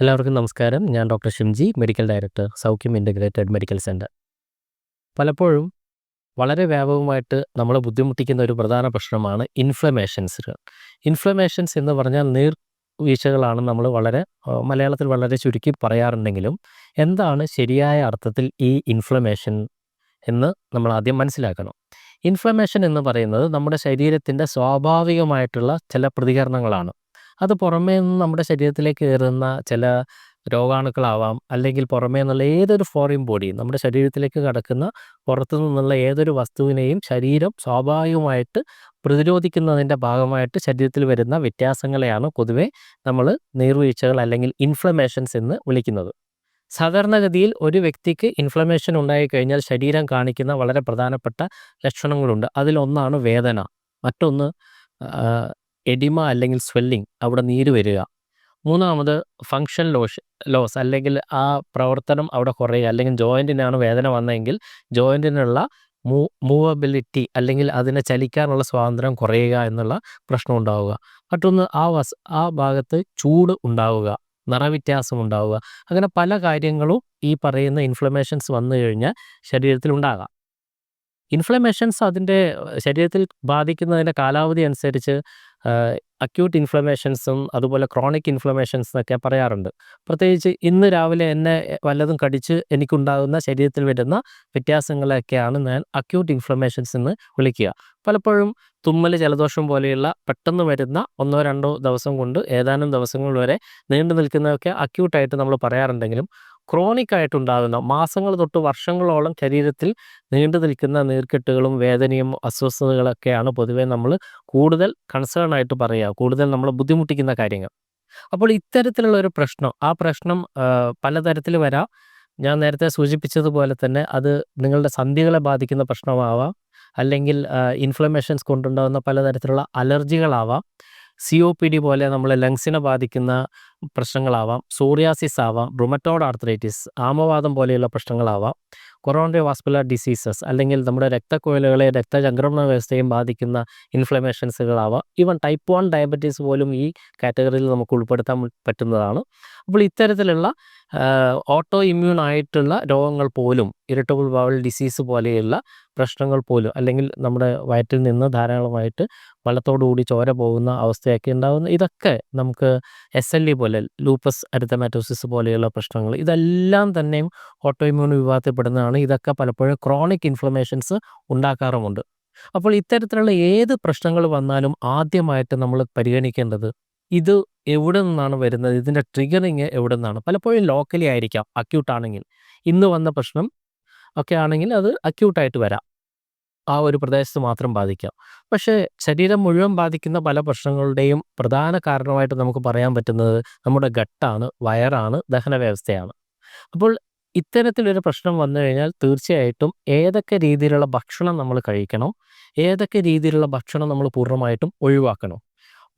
എല്ലാവർക്കും നമസ്കാരം. ഞാൻ doctor Shimji medical director Saukhyam integrated medical centre പലപ്പോഴും വളരെ വ്യാപകമായിട്ട് നമ്മളെ ബുദ്ധിമുട്ടിക്കുന്ന ഒരു പ്രധാന പ്രശ്നമാണ് ഇൻഫ്ലമേഷൻസുകൾ. ഇൻഫ്ലമേഷൻസ് എന്ന് പറഞ്ഞാൽ നീർ വീഴ്ചകളാണ് നമ്മൾ വളരെ മലയാളത്തിൽ വളരെ ചുരുക്കി പറയാറുണ്ടെങ്കിലും എന്താണ് ശരിയായ അർത്ഥത്തിൽ ഈ ഇൻഫ്ലമേഷൻ എന്ന് നമ്മൾ ആദ്യം മനസ്സിലാക്കണം. ഇൻഫ്ലമേഷൻ എന്ന് പറയുന്നത് നമ്മുടെ ശരീരത്തിന്റെ സ്വാഭാവികമായിട്ടുള്ള ചില പ്രതികരണങ്ങളാണ്. അത് പുറമേ നിന്ന് നമ്മുടെ ശരീരത്തിലേക്ക് കയറുന്ന ചില രോഗാണുക്കളാവാം അല്ലെങ്കിൽ പുറമേ നിന്നുള്ള ഏതൊരു ഫോറിൻ ബോഡി നമ്മുടെ ശരീരത്തിലേക്ക് കടക്കുന്ന പുറത്തു നിന്നുള്ള ഏതൊരു വസ്തുവിനെയും ശരീരം സ്വാഭാവികമായിട്ട് പ്രതിരോധിക്കുന്നതിന്റെ ഭാഗമായിട്ട് ശരീരത്തിൽ വരുന്ന വ്യത്യാസങ്ങളെയാണ് പൊതുവെ നമ്മൾ നീർവീഴ്ചകൾ അല്ലെങ്കിൽ ഇൻഫ്ലമേഷൻസ് എന്ന് വിളിക്കുന്നത്. സാധാരണഗതിയിൽ ഒരു വ്യക്തിക്ക് ഇൻഫ്ലമേഷൻ ഉണ്ടായിക്കഴിഞ്ഞാൽ ശരീരം കാണിക്കുന്ന വളരെ പ്രധാനപ്പെട്ട ലക്ഷണങ്ങളുണ്ട്. അതിലൊന്നാണ് വേദന. മറ്റൊന്ന് എഡിമ അല്ലെങ്കിൽ സ്വെല്ലിംഗ് അവിടെ നീര് വരിക. മൂന്നാമത് ഫങ്ഷൻ ലോഷ് ലോസ് അല്ലെങ്കിൽ ആ പ്രവർത്തനം അവിടെ കുറയുക. അല്ലെങ്കിൽ ജോയിന്റിനാണ് വേദന വന്നതെങ്കിൽ ജോയിന്റിനുള്ള മൂ മൂവബിലിറ്റി അല്ലെങ്കിൽ അതിനെ ചലിക്കാനുള്ള സ്വാതന്ത്ര്യം കുറയുക എന്നുള്ള പ്രശ്നം ഉണ്ടാവുക. മറ്റൊന്ന് ആ വസ് ആ ഭാഗത്ത് ചൂട് ഉണ്ടാവുക നിറവ്യത്യാസം ഉണ്ടാവുക. അങ്ങനെ പല കാര്യങ്ങളും ഈ പറയുന്ന ഇൻഫ്ലമേഷൻസ് വന്നു കഴിഞ്ഞാൽ ശരീരത്തിൽ ഉണ്ടാകാം. ഇൻഫ്ലമേഷൻസ് അതിന്റെ ശരീരത്തിൽ ബാധിക്കുന്നതിന്റെ കാലാവധി അനുസരിച്ച് അക്യൂട്ട് ഇൻഫ്ലമേഷൻസും അതുപോലെ ക്രോണിക് ഇൻഫ്ലമേഷൻസ് എന്നൊക്കെ പറയാറുണ്ട്. പ്രത്യേകിച്ച് ഇന്ന് രാവിലെ എന്നെ വല്ലതും കടിച്ച് എനിക്കുണ്ടാകുന്ന ശരീരത്തിൽ വരുന്ന വ്യത്യാസങ്ങളെയൊക്കെയാണ് ഞാൻ അക്യൂട്ട് ഇൻഫ്ലമേഷൻസ് എന്ന് വിളിക്കുക. പലപ്പോഴും തുമ്മൽ ജലദോഷം പോലെയുള്ള പെട്ടെന്ന് വരുന്ന ഒന്നോ രണ്ടോ ദിവസം കൊണ്ട് ഏതാനും ദിവസങ്ങൾ വരെ നീണ്ടു നിൽക്കുന്നതൊക്കെ അക്യൂട്ടായിട്ട് നമ്മൾ പറയാറുണ്ടെങ്കിലും ക്രോണിക് ആയിട്ടുണ്ടാകുന്ന മാസങ്ങൾ തൊട്ട് വർഷങ്ങളോളം ശരീരത്തിൽ നീണ്ടു നിൽക്കുന്ന നീർക്കെട്ടുകളും വേദനയും അസ്വസ്ഥതകളൊക്കെയാണ് പൊതുവേ നമ്മൾ കൂടുതൽ കൺസേൺ ആയിട്ട് പറയുക കൂടുതൽ നമ്മൾ ബുദ്ധിമുട്ടിക്കുന്ന കാര്യങ്ങൾ. അപ്പോൾ ഇത്തരത്തിലുള്ള ഒരു പ്രശ്നം ആ പ്രശ്നം പലതരത്തിൽ വരാം. ഞാൻ നേരത്തെ സൂചിപ്പിച്ചതുപോലെ തന്നെ അത് നിങ്ങളുടെ സന്ധികളെ ബാധിക്കുന്ന പ്രശ്നമാവാം. അല്ലെങ്കിൽ ഇൻഫ്ലമേഷൻസ് കൊണ്ടുണ്ടാകുന്ന പലതരത്തിലുള്ള അലർജികളാവാം. സി ഒ പി ഡി പോലെ നമ്മളെ ലങ്സിനെ ബാധിക്കുന്ന പ്രശ്നങ്ങളാവാം സോറിയാസിസ് ആവാം റുമറ്റോഡ് ആർത്രൈറ്റിസ് ആമവാദം പോലെയുള്ള പ്രശ്നങ്ങളാവാം കൊറോണറി വാസ്കുലർ ഡിസീസസ് അല്ലെങ്കിൽ നമ്മുടെ രക്തക്കുഴലുകളെ രക്തചംക്രമണ വ്യവസ്ഥയും ബാധിക്കുന്ന ഇൻഫ്ലമേഷൻസുകളാവാം ഈവൻ ടൈപ്പ് വൺ ഡയബറ്റീസ് പോലും ഈ കാറ്റഗറിയിൽ നമുക്ക് ഉൾപ്പെടുത്താൻ പറ്റുന്നതാണ്. അപ്പോൾ ഇത്തരത്തിലുള്ള ഓട്ടോ ഇമ്മ്യൂൺ ആയിട്ടുള്ള രോഗങ്ങൾ പോലും ഇറിറ്റബിൾ ബവൽ ഡിസീസ് പോലെയുള്ള പ്രശ്നങ്ങൾ പോലും അല്ലെങ്കിൽ നമ്മുടെ വയറ്റിൽ നിന്ന് ധാരാളമായിട്ട് വള്ളത്തോടുകൂടി ചോര പോകുന്ന അവസ്ഥയൊക്കെ ഉണ്ടാകുന്ന ഇതൊക്കെ നമുക്ക് എസ് എൽ ഇ പോലെ ലൂപ്പസ് അരിത്തമാറ്റോസിസ് പോലെയുള്ള പ്രശ്നങ്ങൾ ഇതെല്ലാം തന്നെയും ഓട്ടോ ഇമ്മ്യൂൺ വിഭാഗത്തിൽപ്പെടുന്നതാണ്. ഇതൊക്കെ പലപ്പോഴും ക്രോണിക് ഇൻഫ്ലമേഷൻസ് ഉണ്ടാക്കാറുമുണ്ട്. അപ്പോൾ ഇത്തരത്തിലുള്ള ഏത് പ്രശ്നങ്ങൾ വന്നാലും ആദ്യമായിട്ട് നമ്മൾ പരിഗണിക്കേണ്ടത് ഇത് എവിടെ നിന്നാണ് വരുന്നത്? ഇതിന്റെ ട്രിഗറിങ് എവിടെ നിന്നാണ്? പലപ്പോഴും ലോക്കലി ആയിരിക്കാം അക്യൂട്ട് ആണെങ്കിൽ. ഇന്ന് വന്ന പ്രശ്നം ഒക്കെ ആണെങ്കിൽ അത് അക്യൂട്ടായിട്ട് വരാം. ആ ഒരു പ്രദേശത്ത് മാത്രം ബാധിക്കാം. പക്ഷേ ശരീരം മുഴുവൻ ബാധിക്കുന്ന പല പ്രശ്നങ്ങളുടെയും പ്രധാന കാരണമായിട്ട് നമുക്ക് പറയാൻ പറ്റുന്നത് നമ്മുടെ ഗട്ടാണ് വയറാണ് ദഹന വ്യവസ്ഥയാണ് അപ്പോൾ ഇത്തരത്തിലൊരു പ്രശ്നം വന്നു കഴിഞ്ഞാൽ തീർച്ചയായിട്ടും ഏതൊക്കെ രീതിയിലുള്ള ഭക്ഷണം നമ്മൾ കഴിക്കണം ഏതൊക്കെ രീതിയിലുള്ള ഭക്ഷണം നമ്മൾ പൂർണമായിട്ടും ഒഴിവാക്കണം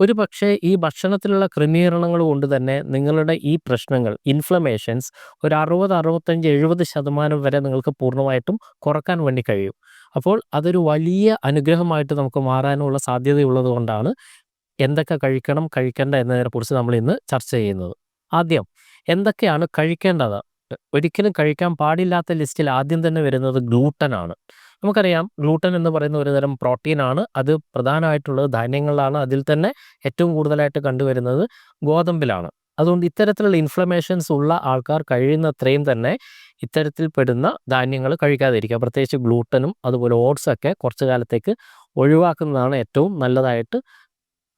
ഒരു പക്ഷേ ഈ ഭക്ഷണത്തിലുള്ള ക്രമീകരണങ്ങൾ കൊണ്ട് തന്നെ നിങ്ങളുടെ ഈ പ്രശ്നങ്ങൾ ഇൻഫ്ലമേഷൻസ് ഒരു അറുപത് അറുപത്തഞ്ച് എഴുപത് ശതമാനം വരെ നിങ്ങൾക്ക് പൂർണമായിട്ടും കുറയ്ക്കാൻ വേണ്ടി കഴിയും. അപ്പോൾ അതൊരു വലിയ അനുഗ്രഹമായിട്ട് നമുക്ക് മാറാനുള്ള സാധ്യതയുള്ളത് കൊണ്ടാണ് എന്തൊക്കെ കഴിക്കണം കഴിക്കേണ്ട എന്നതിനെക്കുറിച്ച് നമ്മൾ ഇന്ന് ചർച്ച ചെയ്യുന്നത്. ആദ്യം എന്തൊക്കെയാണ് കഴിക്കേണ്ടത്? ഒരിക്കലും കഴിക്കാൻ പാടില്ലാത്ത ലിസ്റ്റിൽ ആദ്യം തന്നെ വരുന്നത് ഗ്ലൂട്ടൻ ആണ് നമുക്കറിയാം ഗ്ലൂട്ടൻ എന്ന് പറയുന്ന ഒരു തരം പ്രോട്ടീനാണ് അത് പ്രധാനമായിട്ടുള്ളത് ധാന്യങ്ങളിലാണ്. അതിൽ തന്നെ ഏറ്റവും കൂടുതലായിട്ട് കണ്ടുവരുന്നത് ഗോതമ്പിലാണ്. അതുകൊണ്ട് ഇത്തരത്തിലുള്ള ഇൻഫ്ലമേഷൻസ് ഉള്ള ആൾക്കാർ കഴിയുന്നത്രയും തന്നെ ഇത്തരത്തിൽ പെടുന്ന ധാന്യങ്ങൾ കഴിക്കാതിരിക്കുക. പ്രത്യേകിച്ച് ഗ്ലൂട്ടനും അതുപോലെ ഓട്സൊക്കെ കുറച്ചു കാലത്തേക്ക് ഒഴിവാക്കുന്നതാണ് ഏറ്റവും നല്ലതായിട്ട്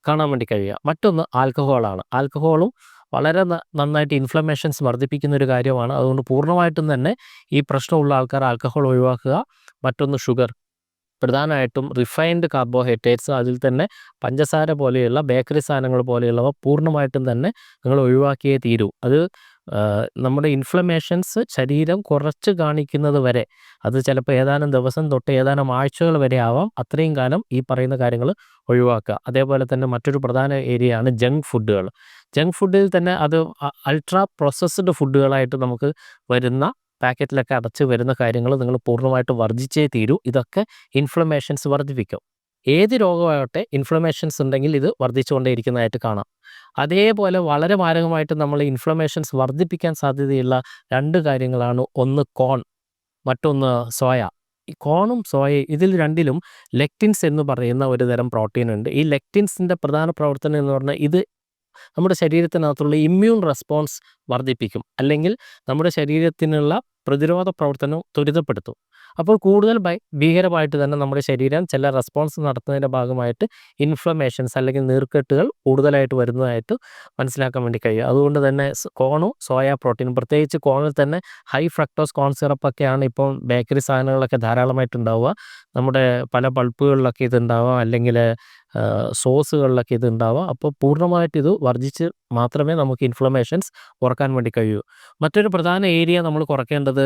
കാണാൻ വേണ്ടി കഴിയുക. മറ്റൊന്ന് ആൽക്കഹോളാണ് ആൽക്കഹോളും വളരെ നന്നായിട്ട് ഇൻഫ്ലമേഷൻസ് വർദ്ധിപ്പിക്കുന്ന ഒരു കാര്യമാണ്. അതുകൊണ്ട് പൂർണമായിട്ടും തന്നെ ഈ പ്രശ്നമുള്ള ആൾക്കാർ ആൽക്കഹോൾ ഒഴിവാക്കുക മറ്റൊന്ന് ഷുഗർ. പ്രധാനമായിട്ടും റിഫൈൻഡ് കാർബോഹൈഡ്രേറ്റ്സ് അതിൽ തന്നെ പഞ്ചസാര പോലെയുള്ള ബേക്കറി സാധനങ്ങൾ പോലെയുള്ളവ പൂർണമായിട്ടും തന്നെ നിങ്ങൾ ഒഴിവാക്കിയേ തീരൂ. അത് നമ്മുടെ ഇൻഫ്ലമേഷൻസ് ശരീരം കുറച്ച് കാണിക്കുന്നത് വരെ അത് ചിലപ്പോൾ ഏതാനും ദിവസം തൊട്ട് ഏതാനും ആഴ്ചകൾ വരെ ആവാം അത്രയും കാലം ഈ പറയുന്ന കാര്യങ്ങൾ ഒഴിവാക്കുക. അതേപോലെ തന്നെ മറ്റൊരു പ്രധാന ഏരിയയാണ് ജങ്ക് ഫുഡുകൾ ജങ്ക് ഫുഡിൽ തന്നെ അത് അൾട്രാ പ്രോസസ്ഡ് ഫുഡുകളായിട്ട് നമുക്ക് വരുന്ന പാക്കറ്റിലൊക്കെ അടച്ച് വരുന്ന കാര്യങ്ങൾ നിങ്ങൾ പൂർണമായിട്ട് വർജിച്ചേ തീരൂ. ഇതൊക്കെ ഇൻഫ്ലമേഷൻസ് വർദ്ധിപ്പിക്കും. ഏത് രോഗമാകട്ടെ ഇൻഫ്ലമേഷൻസ് ഉണ്ടെങ്കിൽ ഇത് വർദ്ധിച്ചുകൊണ്ടേയിരിക്കുന്നതായിട്ട് കാണാം. അതേപോലെ വളരെ മാരകമായിട്ട് നമ്മൾ ഇൻഫ്ലമേഷൻസ് വർദ്ധിപ്പിക്കാൻ സാധ്യതയുള്ള രണ്ട് കാര്യങ്ങളാണ്. ഒന്ന് കോൺ മറ്റൊന്ന് സോയ ഈ കോണും സോയയും ഇതിൽ രണ്ടിലും ലെക്റ്റിൻസ് എന്ന് പറയുന്ന ഒരു തരം പ്രോട്ടീൻ ഉണ്ട്. ഈ ലെക്റ്റിൻസിന്റെ പ്രധാന പ്രവർത്തനം എന്ന് പറഞ്ഞാൽ ഇത് നമ്മുടെ ശരീരത്തിനകത്തുള്ള ഇമ്മ്യൂൺ റെസ്പോൺസ് വർദ്ധിപ്പിക്കും. അല്ലെങ്കിൽ നമ്മുടെ ശരീരത്തിനുള്ള പ്രതിരോധ പ്രവർത്തനം ത്വരിതപ്പെടുത്തും. അപ്പോൾ കൂടുതൽ ഭീകരമായിട്ട് തന്നെ നമ്മുടെ ശരീരം ചില റെസ്പോൺസ് നടത്തുന്നതിന്റെ ഭാഗമായിട്ട് ഇൻഫ്ലമേഷൻസ് അല്ലെങ്കിൽ നീർക്കെട്ടുകൾ കൂടുതലായിട്ട് വരുന്നതായിട്ട് മനസ്സിലാക്കാൻ വേണ്ടി കഴിയും. അതുകൊണ്ട് തന്നെ കോണും സോയ പ്രോട്ടീനും പ്രത്യേകിച്ച് കോണിൽ തന്നെ ഹൈ ഫ്രക്ടോസ് കോൺ സിറപ്പൊക്കെയാണ് ഇപ്പോൾ ബേക്കറി സാധനങ്ങളൊക്കെ ധാരാളമായിട്ട് ഉണ്ടാവുക നമ്മുടെ പല പൾപ്പുകളിലൊക്കെ ഇത് ഉണ്ടാവുക. അല്ലെങ്കിൽ സോസുകളിലൊക്കെ ഇത് അപ്പോൾ പൂർണമായിട്ട് ഇത് വർജിച്ച് മാത്രമേ നമുക്ക് ഇൻഫ്ലമേഷൻസ് കുറയ്ക്കാൻ വേണ്ടി കഴിയൂ. മറ്റൊരു പ്രധാന ഏരിയ നമ്മൾ കുറയ്ക്കേണ്ടത്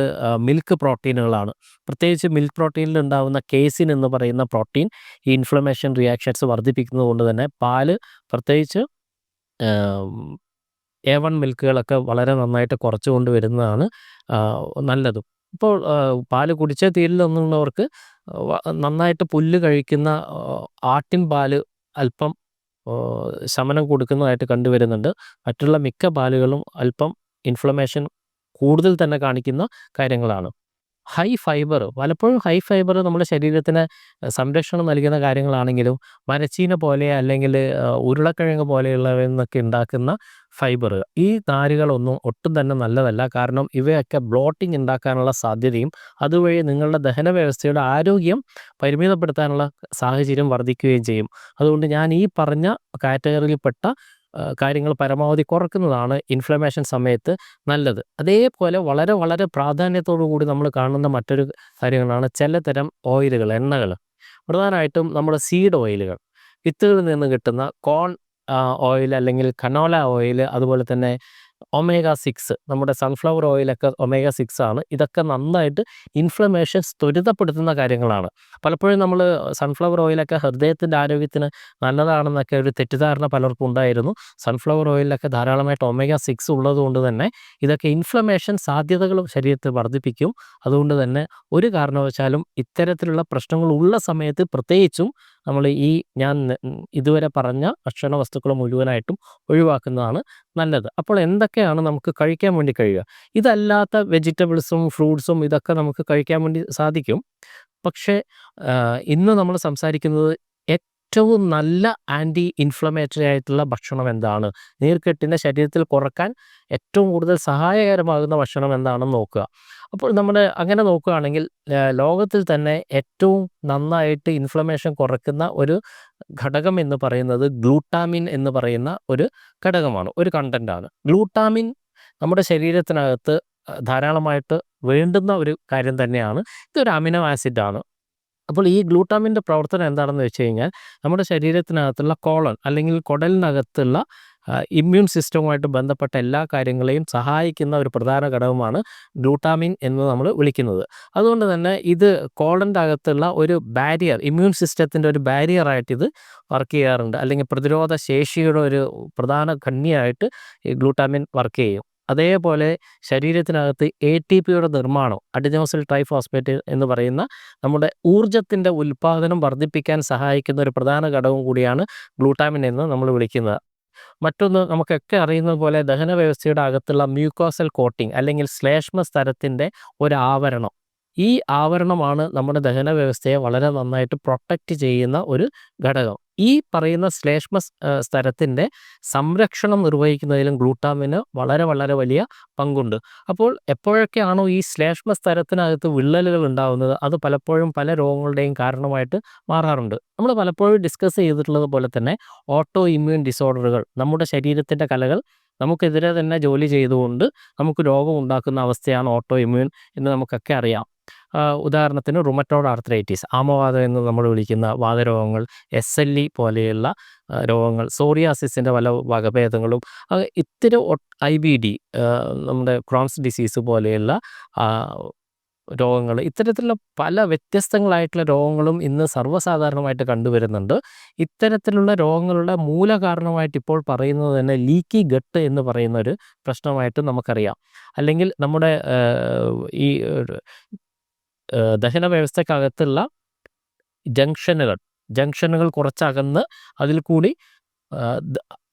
മിൽക്ക് പ്രോട്ടീനുകളാണ് പ്രത്യേകിച്ച് മിൽക്ക് പ്രോട്ടീനിൽ ഉണ്ടാകുന്ന കേസിൻ എന്ന് പറയുന്ന പ്രോട്ടീൻ ഈ ഇൻഫ്ലമേഷൻ റിയാക്ഷൻസ് വർദ്ധിപ്പിക്കുന്നത് കൊണ്ട് തന്നെ പാൽ പ്രത്യേകിച്ച് എ വൺ മിൽക്കുകളൊക്കെ വളരെ നന്നായിട്ട് കുറച്ചുകൊണ്ട് വരുന്നതാണ് നല്ലതും. ഇപ്പോൾ പാൽ കുടിച്ചേ തീരില്ലെന്നുള്ളവർക്ക് നന്നായിട്ട് പുല്ല് കഴിക്കുന്ന ആട്ടിൻ പാൽ അല്പം ശമനം കൊടുക്കുന്നതായിട്ട് കണ്ടുവരുന്നുണ്ട് മറ്റുള്ള മിക്ക പാലുകളും അല്പം ഇൻഫ്ലമേഷൻ കൂടുതൽ തന്നെ കാണിക്കുന്ന കാര്യങ്ങളാണ്. ഹൈ ഫൈബർ പലപ്പോഴും ഹൈ ഫൈബർ നമ്മുടെ ശരീരത്തിന് സംരക്ഷണം നൽകുന്ന കാര്യങ്ങളാണെങ്കിലും മരച്ചീന പോലെ അല്ലെങ്കിൽ ഉരുളക്കിഴങ്ങ് പോലെയുള്ളവയിൽ നിന്നൊക്കെ ഉണ്ടാക്കുന്ന ഫൈബർ ഈ നാരുകളൊന്നും ഒട്ടും തന്നെ നല്ലതല്ല. കാരണം ഇവയൊക്കെ ബ്ലോട്ടിംഗ് ഉണ്ടാക്കാനുള്ള സാധ്യതയും അതുവഴി നിങ്ങളുടെ ദഹന വ്യവസ്ഥയുടെ ആരോഗ്യം പരിമിതപ്പെടുത്താനുള്ള സാഹചര്യം വർദ്ധിക്കുകയും ചെയ്യും. അതുകൊണ്ട് ഞാൻ ഈ പറഞ്ഞ കാറ്റഗറിയിൽപ്പെട്ട കാര്യങ്ങൾ പരമാവധി കുറക്കുന്നതാണ് ഇൻഫ്ലമേഷൻ സമയത്ത് നല്ലത്. അതേപോലെ വളരെ വളരെ പ്രാധാന്യത്തോടു കൂടി നമ്മൾ കാണുന്ന മറ്റൊരു കാര്യങ്ങളാണ് ചിലതരം ഓയിലുകൾ എണ്ണകൾ. പ്രധാനമായിട്ടും നമ്മുടെ സീഡ് ഓയിലുകൾ. വിത്തുകളിൽ നിന്ന് കിട്ടുന്ന കോൺ ഓയിൽ അല്ലെങ്കിൽ കനോല ഓയിൽ അതുപോലെ തന്നെ ഒമേഗ സിക്സ് നമ്മുടെ സൺഫ്ലവർ ഓയിലൊക്കെ ഒമേഗ സിക്സ് ആണ്. ഇതൊക്കെ നന്നായിട്ട് ഇൻഫ്ലമേഷൻ ത്വരിതപ്പെടുത്തുന്ന കാര്യങ്ങളാണ്. പലപ്പോഴും നമ്മൾ സൺഫ്ലവർ ഓയിലൊക്കെ ഹൃദയത്തിന്റെ ആരോഗ്യത്തിന് നല്ലതാണെന്നൊക്കെ ഒരു തെറ്റിദ്ധാരണ പലർക്കും ഉണ്ടായിരുന്നു. സൺഫ്ലവർ ഓയിലൊക്കെ ധാരാളമായിട്ട് ഒമേഗ സിക്സ് ഉള്ളതുകൊണ്ട് തന്നെ ഇതൊക്കെ ഇൻഫ്ലമേഷൻ സാധ്യതകളും ശരീരത്തിൽ വർദ്ധിപ്പിക്കും. അതുകൊണ്ട് തന്നെ ഒരു കാരണവശാലും ഇത്തരത്തിലുള്ള പ്രശ്നങ്ങൾ ഉള്ള സമയത്ത് പ്രത്യേകിച്ചും നമ്മൾ ഈ ഞാൻ ഇതുവരെ പറഞ്ഞ ഭക്ഷണ വസ്തുക്കൾ മുഴുവനായിട്ടും ഒഴിവാക്കുന്നതാണ് നല്ലത്. അപ്പോൾ എന്തൊക്കെയാണ് നമുക്ക് കഴിക്കാൻ വേണ്ടി കഴിയുക? ഇതല്ലാത്ത വെജിറ്റബിൾസും ഫ്രൂട്ട്സും ഇതൊക്കെ നമുക്ക് കഴിക്കാൻ വേണ്ടി സാധിക്കും. പക്ഷേ ഇന്ന് നമ്മൾ സംസാരിക്കുന്നത് ഏറ്റവും നല്ല ആന്റി ഇൻഫ്ലമേറ്ററി ആയിട്ടുള്ള ഭക്ഷണം എന്താണ്? നീർക്കെട്ടിന്റെ ശരീരത്തിൽ കുറയ്ക്കാൻ ഏറ്റവും കൂടുതൽ സഹായകരമാകുന്ന ഭക്ഷണം എന്താണെന്ന് നോക്കുക. അപ്പോൾ നമ്മൾ അങ്ങനെ നോക്കുകയാണെങ്കിൽ ലോകത്തിൽ തന്നെ ഏറ്റവും നന്നായിട്ട് ഇൻഫ്ലമേഷൻ കുറയ്ക്കുന്ന ഒരു ഘടകം എന്ന് പറയുന്നത് ഗ്ലൂട്ടാമിൻ എന്ന് പറയുന്ന ഒരു ഘടകമാണ് ഒരു കണ്ടന്റാണ് ഗ്ലൂട്ടാമിൻ നമ്മുടെ ശരീരത്തിനകത്ത് ധാരാളമായിട്ട് വേണ്ടുന്ന ഒരു കാര്യം തന്നെയാണ്. ഇതൊരു അമിനോ ആസിഡാണ് അപ്പോൾ ഈ ഗ്ലൂട്ടാമിന്റെ പ്രവർത്തനം എന്താണെന്ന് വെച്ച് കഴിഞ്ഞാൽ നമ്മുടെ ശരീരത്തിനകത്തുള്ള കോളൻ അല്ലെങ്കിൽ കുടലിനകത്തുള്ള ഇമ്മ്യൂൺ സിസ്റ്റവുമായിട്ട് ബന്ധപ്പെട്ട എല്ലാ കാര്യങ്ങളെയും സഹായിക്കുന്ന ഒരു പ്രധാന ഘടകമാണ് ഗ്ലൂട്ടാമിൻ എന്ന് നമ്മൾ വിളിക്കുന്നത്. അതുകൊണ്ട് തന്നെ ഇത് കോളന്റെ അകത്തുള്ള ഒരു ബാരിയർ ഇമ്മ്യൂൺ സിസ്റ്റത്തിന്റെ ഒരു ബാരിയറായിട്ട് ഇത് വർക്ക് ചെയ്യാറുണ്ട്. അല്ലെങ്കിൽ പ്രതിരോധ ശേഷിയുടെ ഒരു പ്രധാന ഖണ്ണിയായിട്ട് ഈ ഗ്ലൂട്ടാമിൻ വർക്ക് ചെയ്യും. അതേപോലെ ശരീരത്തിനകത്ത് എ ടി പിയുടെ നിർമ്മാണം അഡിനോസിൽ ട്രൈഫോസ്ഫേറ്റ് എന്ന് പറയുന്ന നമ്മുടെ ഊർജത്തിന്റെ ഉൽപ്പാദനം വർദ്ധിപ്പിക്കാൻ സഹായിക്കുന്ന ഒരു പ്രധാന ഘടകം കൂടിയാണ് ഗ്ലൂട്ടാമിൻ എന്ന് നമ്മൾ വിളിക്കുന്നത്. മറ്റൊന്ന് നമുക്കൊക്കെ അറിയുന്നത് പോലെ ദഹന വ്യവസ്ഥയുടെ അകത്തുള്ള മ്യൂക്കോസൽ കോട്ടിംഗ് അല്ലെങ്കിൽ ശ്ലേഷ്മ സ്ഥലത്തിന്റെ ഒരു ആവരണം ഈ ആവരണമാണ് നമ്മുടെ ദഹന വ്യവസ്ഥയെ വളരെ നന്നായിട്ട് പ്രൊട്ടക്റ്റ് ചെയ്യുന്ന ഒരു ഘടകം. ഈ പറയുന്ന ശ്ലേഷ്മ സ്ഥലത്തിന്റെ സംരക്ഷണം നിർവഹിക്കുന്നതിലും ഗ്ലൂട്ടാമിന് വളരെ വളരെ വലിയ പങ്കുണ്ട്. അപ്പോൾ എപ്പോഴൊക്കെയാണോ ഈ ശ്ലേഷ്മ സ്ഥലത്തിനകത്ത് വിള്ളലുകൾ ഉണ്ടാകുന്നത് അത് പലപ്പോഴും പല രോഗങ്ങളുടെയും കാരണമായിട്ട് മാറാറുണ്ട്. നമ്മൾ പലപ്പോഴും ഡിസ്കസ് ചെയ്തിട്ടുള്ളത് പോലെ തന്നെ ഓട്ടോ ഇമ്മ്യൂൺ ഡിസോർഡറുകൾ നമ്മുടെ ശരീരത്തിന്റെ കലകൾ നമുക്കെതിരെ തന്നെ ജോലി ചെയ്തുകൊണ്ട് നമുക്ക് രോഗം ഉണ്ടാക്കുന്ന അവസ്ഥയാണ് ഓട്ടോ ഇമ്മ്യൂൺ എന്ന് നമുക്കൊക്കെ അറിയാം. ഉദാഹരണത്തിന് റുമറ്റോഡ് ആർത്രൈറ്റിസ് ആമവാദം എന്ന് നമ്മൾ വിളിക്കുന്ന വാതരോഗങ്ങൾ എസ് എൽ ഇ പോലെയുള്ള രോഗങ്ങൾ സോറിയാസിസിന്റെ പല വകഭേദങ്ങളും ഇത്തിരി ഐ ബി ഡി നമ്മുടെ ക്രോൺസ് ഡിസീസ് പോലെയുള്ള രോഗങ്ങൾ ഇത്തരത്തിലുള്ള പല വ്യത്യസ്തങ്ങളായിട്ടുള്ള രോഗങ്ങളും ഇന്ന് സർവസാധാരണമായിട്ട് കണ്ടുവരുന്നുണ്ട്. ഇത്തരത്തിലുള്ള രോഗങ്ങളുടെ മൂലകാരണമായിട്ട് ഇപ്പോൾ പറയുന്നത് തന്നെ ലീക്കി ഗട്ട് എന്ന് പറയുന്ന ഒരു പ്രശ്നമായിട്ട് നമുക്കറിയാം. അല്ലെങ്കിൽ നമ്മുടെ ഈ ദഹന വ്യവസ്ഥക്കകത്തുള്ള ജംഗ്ഷനുകൾ ജംഗ്ഷനുകൾ കുറച്ചകന്ന് അതിൽ കൂടി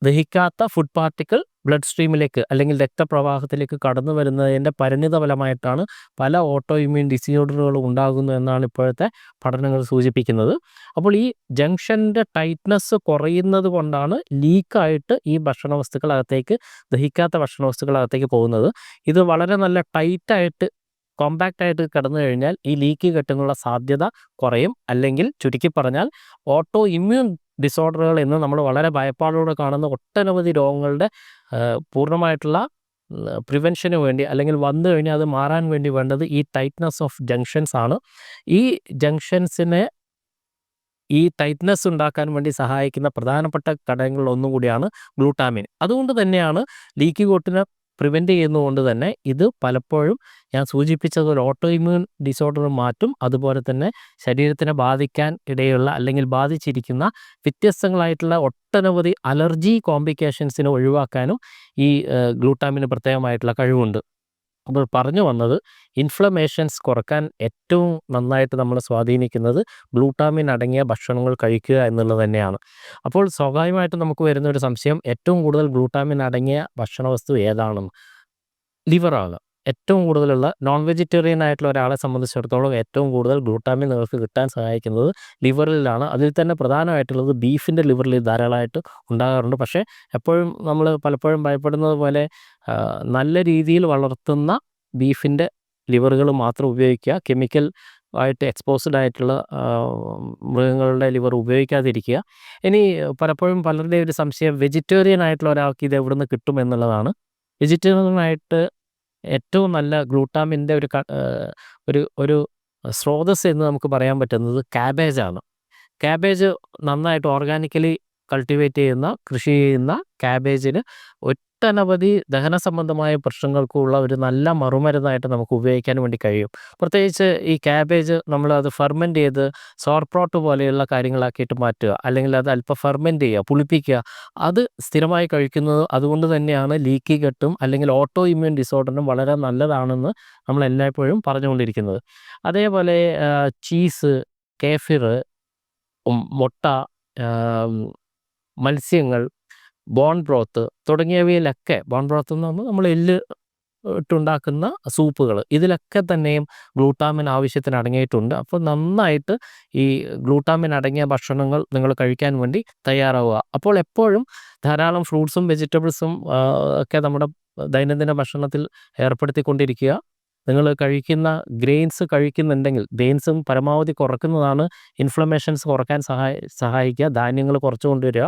ദഹിക്കാത്ത ഫുഡ് പാർട്ടിക്കിൾ ബ്ലഡ് സ്ട്രീമിലേക്ക് അല്ലെങ്കിൽ രക്തപ്രവാഹത്തിലേക്ക് കടന്നു വരുന്നതിന്റെ പരിണിത ഫലമായിട്ടാണ് പല ഓട്ടോ ഇമ്മ്യൂൺ ഡിസീജറുകളും ഉണ്ടാകുന്നു എന്നാണ് ഇപ്പോഴത്തെ പഠനങ്ങൾ സൂചിപ്പിക്കുന്നത്. അപ്പോൾ ഈ ജംഗ്ഷന്റെ ടൈറ്റ്നസ് കുറയുന്നത് കൊണ്ടാണ് ലീക്കായിട്ട് ഈ ഭക്ഷണ വസ്തുക്കളകത്തേക്ക് ദഹിക്കാത്ത ഭക്ഷണ വസ്തുക്കളകത്തേക്ക് പോകുന്നത്. ഇത് വളരെ നല്ല ടൈറ്റായിട്ട് കോമ്പാക്റ്റ് ആയിട്ട് കിടന്നു കഴിഞ്ഞാൽ ഈ ലീക്ക് കെട്ടുന്നുള്ള സാധ്യത കുറയും. അല്ലെങ്കിൽ ചുരുക്കി പറഞ്ഞാൽ ഓട്ടോ ഇമ്മ്യൂൺ ഡിസോർഡറുകൾ എന്ന് നമ്മൾ വളരെ ഭയപ്പാടോടെ കാണുന്ന ഒട്ടനവധി രോഗങ്ങളുടെ പൂർണമായിട്ടുള്ള പ്രിവെൻഷന് വേണ്ടി അല്ലെങ്കിൽ വന്നു കഴിഞ്ഞാൽ അത് മാറാൻ വേണ്ടി വേണ്ടത് ഈ ടൈറ്റ്നസ് ഓഫ് ജംഗ്ഷൻസ് ആണ്. ഈ ജംഗ്ഷൻസിനെ ഈ ടൈറ്റ്നസ് ഉണ്ടാക്കാൻ വേണ്ടി സഹായിക്കുന്ന പ്രധാനപ്പെട്ട ഘടകങ്ങളിൽ ഒന്നും ഗ്ലൂട്ടാമിൻ. അതുകൊണ്ട് തന്നെയാണ് ലീക്കി കോട്ടിനെ പ്രിവെന്റ് ചെയ്യുന്നതുകൊണ്ട് തന്നെ ഇത് പലപ്പോഴും ഞാൻ സൂചിപ്പിച്ചത് ഒരു ഓട്ടോ ഇമ്മ്യൂൺ ഡിസോർഡർ മാറ്റും. അതുപോലെ തന്നെ ശരീരത്തിനെ ബാധിക്കാൻ ഇടയുള്ള അല്ലെങ്കിൽ ബാധിച്ചിരിക്കുന്ന വ്യത്യസ്തങ്ങളായിട്ടുള്ള ഒട്ടനവധി അലർജി കോംപ്ലിക്കേഷൻസിനെ ഒഴിവാക്കാനും ഈ ഗ്ലൂട്ടാമിന് പ്രത്യേകമായിട്ടുള്ള കഴിവുണ്ട്. അപ്പോൾ പറഞ്ഞു വന്നത് ഇൻഫ്ലമേഷൻസ് കുറയ്ക്കാൻ ഏറ്റവും നന്നായിട്ട് നമ്മൾ സ്വാധീനിക്കുന്നത് ഗ്ലൂട്ടാമിൻ അടങ്ങിയ ഭക്ഷണങ്ങൾ കഴിക്കുക എന്നുള്ളത് തന്നെയാണ്. അപ്പോൾ സ്വാഭാവികമായിട്ടും നമുക്ക് വരുന്ന ഒരു സംശയം ഏറ്റവും കൂടുതൽ ഗ്ലൂട്ടാമിൻ അടങ്ങിയ ഭക്ഷണ വസ്തു ഏതാണെന്ന് ലിവറാണ്. ഏറ്റവും കൂടുതലുള്ള നോൺ വെജിറ്റേറിയൻ ആയിട്ടുള്ള ഒരാളെ സംബന്ധിച്ചിടത്തോളം ഏറ്റവും കൂടുതൽ ഗ്ലൂട്ടാമിൻ നിങ്ങൾക്ക് കിട്ടാൻ സഹായിക്കുന്നത് ലിവറിലാണ് അതിൽ തന്നെ പ്രധാനമായിട്ടുള്ളത് ബീഫിന്റെ ലിവറിൽ ധാരാളമായിട്ട് ഉണ്ടാകാറുണ്ട്. പക്ഷേ എപ്പോഴും നമ്മൾ പലപ്പോഴും ഭയപ്പെടുന്നത് പോലെ നല്ല രീതിയിൽ വളർത്തുന്ന ബീഫിന്റെ ലിവറുകൾ മാത്രം ഉപയോഗിക്കുക. കെമിക്കൽ ആയിട്ട് എക്സ്പോസ്ഡ് ആയിട്ടുള്ള മൃഗങ്ങളുടെ ലിവർ ഉപയോഗിക്കാതിരിക്കുക. ഇനി പലപ്പോഴും പലരുടെയും ഒരു സംശയം വെജിറ്റേറിയൻ ആയിട്ടുള്ള ഒരാൾക്ക് ഇത് എവിടെ നിന്ന് കിട്ടും എന്നുള്ളതാണ്. വെജിറ്റേറിയൻ ആയിട്ട് ഏറ്റവും നല്ല ഗ്ലൂട്ടാമിന്റെ ഒരു ഒരു ഒരു സ്രോതസ് എന്ന് നമുക്ക് പറയാൻ പറ്റുന്നത് ക്യാബേജാണ് ക്യാബേജ് നന്നായിട്ട് ഓർഗാനിക്കലി കൾട്ടിവേറ്റ് ചെയ്യുന്ന കൃഷി ചെയ്യുന്ന ക്യാബേജിന് ഒട്ടനവധി ദഹന സംബന്ധമായ പ്രശ്നങ്ങൾക്കുള്ള ഒരു നല്ല മറുമരുന്നായിട്ട് നമുക്ക് ഉപയോഗിക്കാൻ വേണ്ടി കഴിയും. പ്രത്യേകിച്ച് ഈ ക്യാബേജ് നമ്മൾ അത് ഫെർമെന്റ് ചെയ്ത് സോർപ്രോട്ട് പോലെയുള്ള കാര്യങ്ങളാക്കിയിട്ട് മാറ്റുക അല്ലെങ്കിൽ അത് അല്പം ഫെർമെന്റ് ചെയ്യുക പുളിപ്പിക്കുക അത് സ്ഥിരമായി കഴിക്കുന്നത് അതുകൊണ്ട് തന്നെയാണ് ലീക്കി കെട്ടും അല്ലെങ്കിൽ ഓട്ടോ ഇമ്മ്യൂൺ ഡിസോർഡറിനും വളരെ നല്ലതാണെന്ന് നമ്മൾ എല്ലായ്പ്പോഴും പറഞ്ഞുകൊണ്ടിരിക്കുന്നത്. അതേപോലെ ചീസ് കേഫിർ മുട്ട മത്സ്യങ്ങൾ ബോൺ ബ്രോത്ത് തുടങ്ങിയവയിലൊക്കെ ബോൺ ബ്രോത്ത് എന്ന് പറഞ്ഞാൽ നമ്മൾ എല്ല് ഇട്ടുണ്ടാക്കുന്ന സൂപ്പുകൾ ഇതിലൊക്കെ തന്നെയും ഗ്ലൂട്ടാമിൻ ആവശ്യത്തിന് അടങ്ങിയിട്ടുണ്ട്. അപ്പോൾ നന്നായിട്ട് ഈ ഗ്ലൂട്ടാമിൻ അടങ്ങിയ ഭക്ഷണങ്ങൾ നിങ്ങൾ കഴിക്കാൻ വേണ്ടി തയ്യാറാവുക. അപ്പോൾ എപ്പോഴും ധാരാളം ഫ്രൂട്ട്സും വെജിറ്റബിൾസും ഒക്കെ നമ്മുടെ ദൈനംദിന ഭക്ഷണത്തിൽ ഏർപ്പെടുത്തിക്കൊണ്ടിരിക്കുക. നിങ്ങൾ കഴിക്കുന്ന ഗ്രെയിൻസ് കഴിക്കുന്നുണ്ടെങ്കിൽ ഗ്രെയിൻസും പരമാവധി കുറക്കുന്നതാണ് ഇൻഫ്ലമേഷൻസ് കുറയ്ക്കാൻ സഹായി സഹായിക്കുക. ധാന്യങ്ങൾ കുറച്ച് കൊണ്ടുവരിക.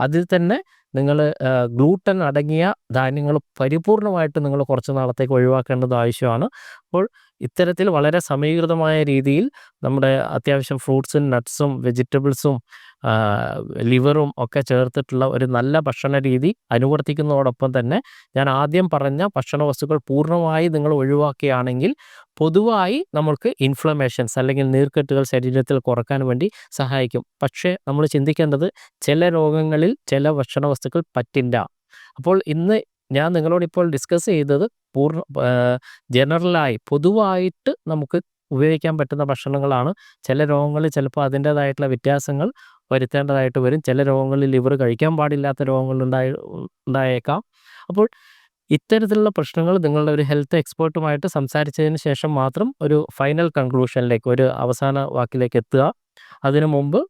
അതിൽ തന്നെ നിങ്ങൾ ഗ്ലൂട്ടൻ അടങ്ങിയ ധാന്യങ്ങൾ പരിപൂർണമായിട്ട് നിങ്ങൾ കുറച്ച് നാളത്തേക്ക് ഒഴിവാക്കേണ്ടത് ആവശ്യമാണ്. അപ്പോൾ ഇത്തരത്തിൽ വളരെ സമീകൃതമായ രീതിയിൽ നമ്മുടെ അത്യാവശ്യം ഫ്രൂട്ട്സും നട്ട്സും വെജിറ്റബിൾസും ലിവറും ഒക്കെ ചേർത്തിട്ടുള്ള ഒരു നല്ല ഭക്ഷണ രീതി അനുവർത്തിക്കുന്നതോടൊപ്പം തന്നെ ഞാൻ ആദ്യം പറഞ്ഞ ഭക്ഷണ വസ്തുക്കൾ പൂർണമായി നിങ്ങൾ ഒഴിവാക്കുകയാണെങ്കിൽ പൊതുവായി നമ്മൾക്ക് ഇൻഫ്ലമേഷൻസ് അല്ലെങ്കിൽ നീർക്കെട്ടുകൾ ശരീരത്തിൽ കുറയ്ക്കാൻ വേണ്ടി സഹായിക്കും. പക്ഷേ നമ്മൾ ചിന്തിക്കേണ്ടത് ചില രോഗങ്ങളിൽ ചില ഭക്ഷണ വസ്തുക്കൾ പറ്റില്ല. അപ്പോൾ ഇന്ന് ഞാൻ നിങ്ങളോട് ഇപ്പോൾ ഡിസ്കസ് ചെയ്തത് പൂർണ ജനറലായി പൊതുവായിട്ട് നമുക്ക് ഉപയോഗിക്കാൻ പറ്റുന്ന ഭക്ഷണങ്ങളാണ്. ചില രോഗങ്ങളിൽ ചിലപ്പോൾ അതിന്റേതായിട്ടുള്ള വ്യത്യാസങ്ങൾ വരുത്തേണ്ടതായിട്ട് വരും. ചില രോഗങ്ങളിൽ ലിവർ കഴിക്കാൻ പാടില്ലാത്ത രോഗങ്ങൾ ഉണ്ടായി ഉണ്ടായേക്കാം. അപ്പോൾ ഇത്തരത്തിലുള്ള പ്രശ്നങ്ങൾ നിങ്ങളുടെ ഒരു ഹെൽത്ത് എക്സ്പേർട്ടുമായിട്ട് സംസാരിച്ചതിന് ശേഷം മാത്രം ഒരു ഫൈനൽ കൺക്ലൂഷനിലേക്ക് ഒരു അവസാന വാക്കിലേക്ക് എത്തുക. അതിനു മുമ്പ്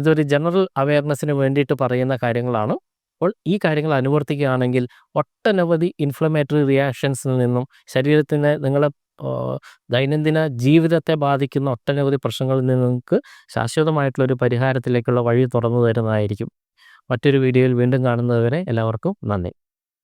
ഇതൊരു ജനറൽ അവയർനെസ്സിന് വേണ്ടിയിട്ട് പറയുന്ന കാര്യങ്ങളാണ്. അപ്പോൾ ഈ കാര്യങ്ങൾ അനുവർത്തിക്കുകയാണെങ്കിൽ ഒട്ടനവധി ഇൻഫ്ലമേറ്ററി റിയാക്ഷൻസിൽ നിന്നും ശരീരത്തിന് നിങ്ങളെ ദൈനംദിന ജീവിതത്തെ ബാധിക്കുന്ന ഒട്ടനവധി പ്രശ്നങ്ങളിൽ നിന്ന് നിങ്ങൾക്ക് ശാശ്വതമായിട്ടുള്ള ഒരു പരിഹാരത്തിലേക്കുള്ള വഴി തുറന്നു തരുന്നതായിരിക്കും. മറ്റൊരു വീഡിയോയിൽ വീണ്ടും കാണുന്നതുവരെ എല്ലാവർക്കും നന്ദി.